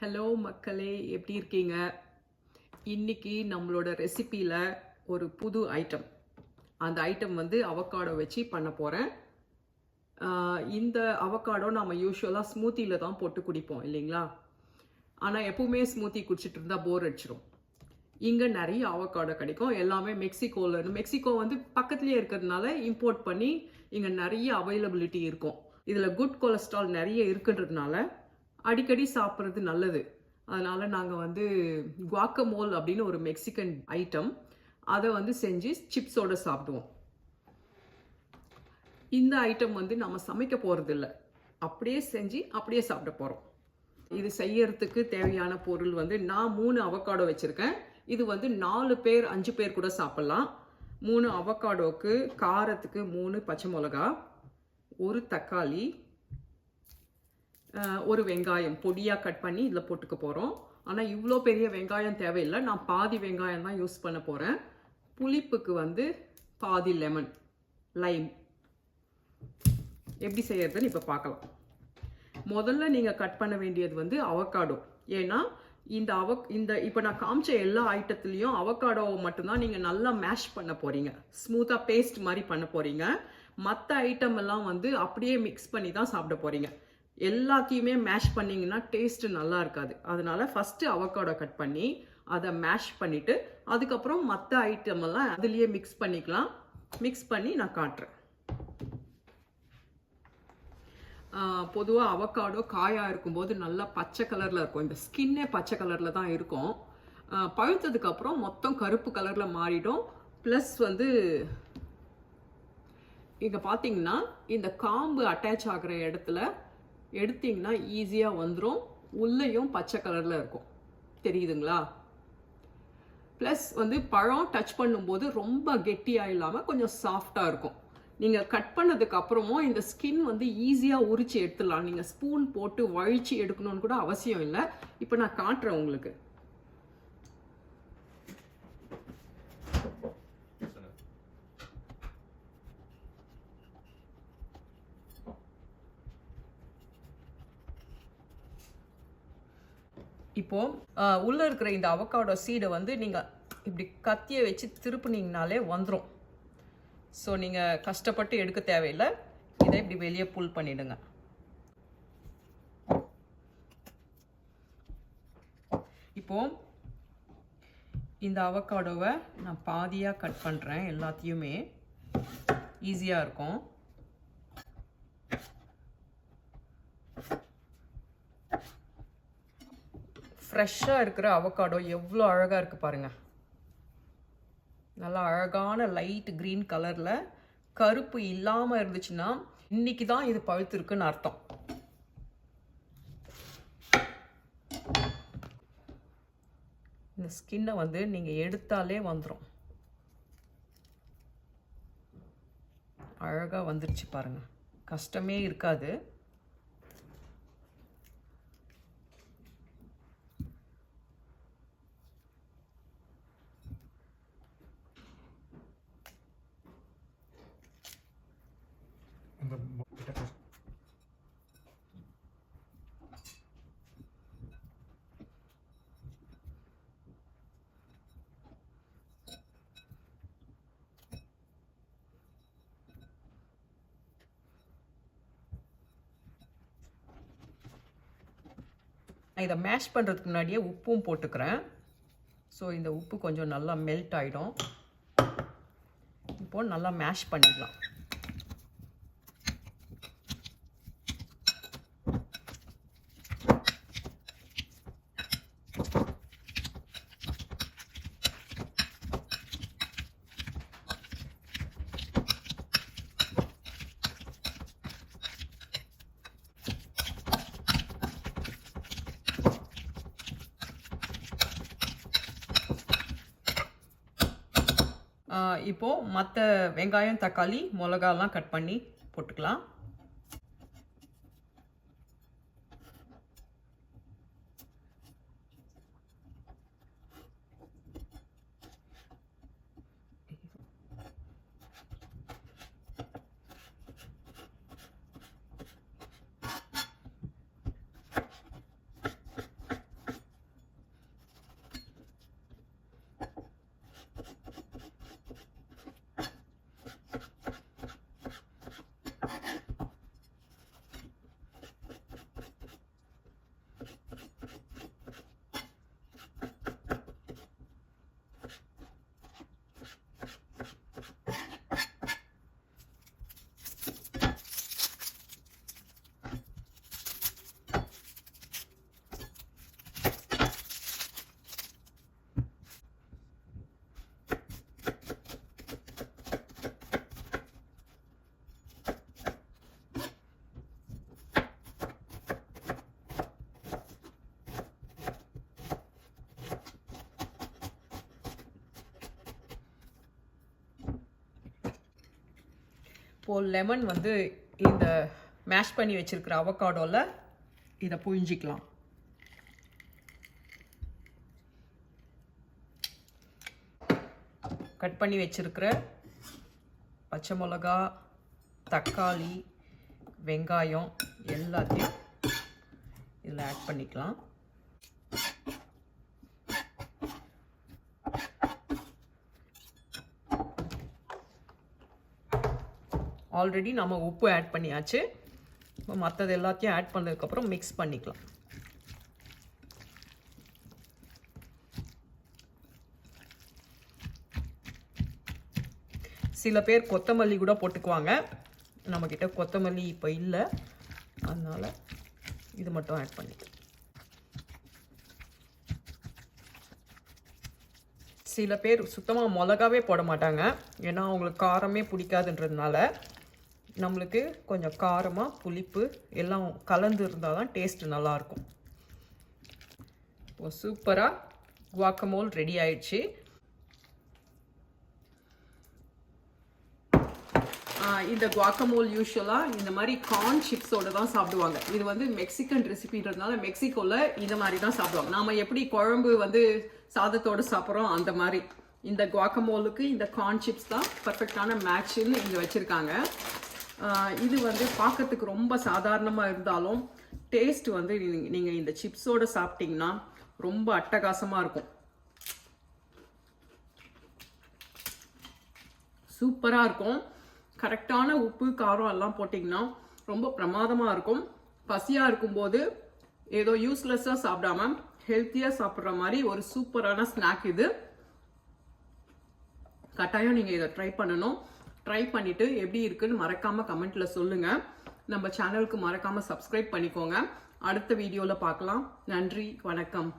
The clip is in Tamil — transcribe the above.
ஹலோ மக்களே எப்படி இருக்கீங்க? இன்னைக்கு நம்மளோட ரெசிப்பியில் ஒரு புது ஐட்டம் அந்த ஐட்டம் வந்து அவக்காடோ வச்சு பண்ண போகிறேன் இந்த அவக்காடோ நம்ம யூஸ்வலாக ஸ்மூத்தியில் தான் போட்டு குடிப்போம் இல்லைங்களா? ஆனால் எப்பவுமே ஸ்மூத்தி குடிச்சிட்டு இருந்தால் போர் அடிச்சிடும் இங்கே நிறைய அவக்காடோ கிடைக்கும். எல்லாமே மெக்சிகோவில் இருந்து மெக்சிகோ வந்து பக்கத்துலேயே இருக்கிறதுனால இம்போர்ட் பண்ணி இங்கே நிறைய அவைலபிலிட்டி இருக்கும். இதில் குட் கொலஸ்ட்ரால் நிறைய இருக்குன்றதுனால அடிக்கடி சாப்பிட்றது நல்லது. அதனால் நாங்கள் வந்து குவாக்கமோல் அப்படின்னு ஒரு மெக்சிகன் ஐட்டம் அதை வந்து செஞ்சு சிப்ஸோட சாப்பிடுவோம். இந்த ஐட்டம் வந்து நம்ம சமைக்க போகிறது இல்லை அப்படியே செஞ்சு அப்படியே சாப்பிட போகிறோம் இது செய்யறதுக்கு தேவையான பொருள் வந்து நான் மூணு அவக்காடோ வச்சுருக்கேன். இது வந்து நாலு பேர் அஞ்சு பேர் கூட சாப்பிட்லாம். மூணு அவக்காடோக்கு காரத்துக்கு மூணு பச்சை மிளகா ஒரு தக்காளி ஒரு வெங்காயம் பொடியாக கட் பண்ணி இதில் போட்டுக்க போகிறோம் ஆனால் இவ்வளோ பெரிய வெங்காயம் தேவையில்லை. நான் பாதி வெங்காயம் தான் யூஸ் பண்ண போகிறேன் புளிப்புக்கு வந்து பாதி லெமன் லைம் எப்படி செய்யறதுன்னு இப்போ பார்க்கலாம் முதல்ல நீங்கள் கட் பண்ண வேண்டியது வந்து அவக்காடோ ஏன்னா இந்த அவக் இந்த இப்போ நான் காமிச்ச எல்லா ஐட்டத்துலேயும் அவக்காடோவை மட்டும்தான் நீங்கள் நல்லா மேஷ் பண்ண போகிறீங்க ஸ்மூத்தாக பேஸ்ட் மாதிரி பண்ண போகிறீங்க மற்ற ஐட்டம் எல்லாம் வந்து அப்படியே மிக்ஸ் பண்ணி தான் சாப்பிட போகிறீங்க எல்லாத்தையுமே மேஷ் பண்ணிங்கன்னா டேஸ்ட்டு நல்லா இருக்காது. அதனால் ஃபஸ்ட்டு அவக்காடோ கட் பண்ணி அதை மேஷ் பண்ணிவிட்டு அதுக்கப்புறம் மற்ற ஐட்டம் எல்லாம் அதுலேயே மிக்ஸ் பண்ணிக்கலாம். மிக்ஸ் பண்ணி நான் காட்டுறேன். பொதுவாக அவக்காடோ காயாக இருக்கும்போது நல்லா பச்சை கலரில் இருக்கும். இந்த ஸ்கின்னே பச்சை கலரில் தான் இருக்கும். பழுத்ததுக்கப்புறம் மொத்தம் கருப்பு கலரில் மாறிடும். ப்ளஸ் வந்து இங்கே பார்த்தீங்கன்னா இந்த காம்பு அட்டாச் ஆகிற இடத்துல எடுத்தீங்கன்னா ஈஸியாக வந்துடும் உள்ளேயும் பச்சை கலரில் இருக்கும். தெரியுதுங்களா? ப்ளஸ் வந்து பழம் டச் பண்ணும்போது ரொம்ப கெட்டியாக இல்லாமல் கொஞ்சம் சாஃப்டாக இருக்கும். நீங்கள் கட் பண்ணதுக்கு அப்புறமும் இந்த ஸ்கின் வந்து ஈஸியாக உரிச்சு எடுத்துடலாம். நீங்கள் ஸ்பூன் போட்டு வழித்து எடுக்கணும்னு கூட அவசியம் இல்லை. இப்போ நான் காட்டுறேன் உங்களுக்கு. இப்போ உள்ளே உள்ள இருக்கிற இந்த அவக்காடோ சீடை வந்து நீங்க இப்படி கத்தியை வச்சு திருப்புனீங்கனாலே வந்துடும் ஸோ நீங்க கஷ்டப்பட்டு எடுக்க தேவையில்லை. இதை இப்படி வெளியே புல் பண்ணிடுங்க. இப்போ இந்த அவக்காடோவை நான் பாதியாக கட் பண்ணுறேன் எல்லாத்தையுமே ஈஸியாக இருக்கும். ஃப்ரெஷ்ஷாக இருக்கிற அவக்காடோ எவ்வளோ அழகாக இருக்குது பாருங்கள் நல்லா அழகான லைட் க்ரீன் கலரில் கருப்பு இல்லாமல் இருந்துச்சுன்னா இன்னைக்கு தான் இது பழுத்திருக்குன்னு அர்த்தம். இந்த ஸ்கின்னை வந்து நீங்கள் எடுத்தாலே வந்துடும் அழகாக வந்துருச்சு பாருங்க. கஷ்டமே இருக்காது. நான் இதை மேஷ் பண்ணுறதுக்கு முன்னாடியே உப்பும் போட்டுக்கிறேன். ஸோ இந்த உப்பு கொஞ்சம் நல்லா மெல்ட் ஆகிடும் இப்போது நல்லா மேஷ் பண்ணிடலாம் இப்போது மற்ற வெங்காயம் தக்காளி மிளகாலாம் கட் பண்ணி போட்டுக்கலாம். இப்போது லெமன் வந்து இந்த மேஷ் பண்ணி வச்சுருக்கிற அவக்காடோவில் இதை புழிஞ்சிக்கலாம். கட் பண்ணி வச்சுருக்கிற பச்சை மிளகா தக்காளி வெங்காயம் எல்லாத்தையும் இதில் ஆட் பண்ணிக்கலாம். ஆல்ரெடி நம்ம உப்பு ஆட் பண்ணியாச்சு. இப்போ மற்றது எல்லாத்தையும் ஆட் பண்ணதுக்கப்புறம் மிக்ஸ் பண்ணிக்கலாம். சில பேர் கொத்தமல்லி கூட போட்டுக்குவாங்க. நம்மக்கிட்ட கொத்தமல்லி இப்போ இல்லை. அதனால் இது மட்டும் ஆட் பண்ணிக்கலாம். சில பேர் சுத்தமாக மிளகாவே போட மாட்டாங்க. ஏன்னா அவங்களுக்கு காரமே பிடிக்காதுன்றதுனால நம்மளுக்கு கொஞ்சம் காரமாக புளிப்பு எல்லாம் கலந்து இருந்தால் தான் டேஸ்ட்டு நல்லாயிருக்கும். இப்போ சூப்பராக குவாக்கமோல் ரெடி ஆயிடுச்சு. இந்த குவாக்கமோல் யூஸ்வலாக இந்த மாதிரி கார்ன் சிப்ஸோடு தான் சாப்பிடுவாங்க. இது வந்து மெக்சிகன் ரெசிபின்றதுனால மெக்சிகோவில் இந்த மாதிரி தான் சாப்பிடுவாங்க. நாம் எப்படி குழம்பு வந்து சாதத்தோடு சாப்பிட்றோம் அந்த மாதிரி. இந்த குவாக்கமோலுக்கு இந்த கார்ன் சிப்ஸ் தான் பர்ஃபெக்டான மேட்ச்னு இங்கே வச்சுருக்காங்க. இது வந்து பார்க்கறதுக்கு ரொம்ப சாதாரணமாக இருந்தாலும் டேஸ்ட் வந்து நீங்கள் இந்த சிப்ஸோட சாப்பிட்டீங்கன்னா ரொம்ப அட்டகாசமாக இருக்கும். சூப்பராக இருக்கும். கரெக்டான உப்பு காரம் எல்லாம் போட்டிங்கன்னா ரொம்ப பிரமாதமாக இருக்கும். பசியாக இருக்கும்போது ஏதோ யூஸ்லெஸ்ஸாக சாப்பிடாம ஹெல்த்தியாக சாப்பிட்ற மாதிரி ஒரு சூப்பரான ஸ்நாக் இது. கட்டாயம் நீங்கள் இதை ட்ரை பண்ணணும். ட்ரை பண்ணிவிட்டு எப்படி இருக்குன்னு மறக்காமல் கமெண்ட்டில் சொல்லுங்கள் நம்ம சேனலுக்கு மறக்காமல் சப்ஸ்கிரைப் பண்ணிக்கோங்க. அடுத்த வீடியோவில் பார்க்கலாம். நன்றி வணக்கம்.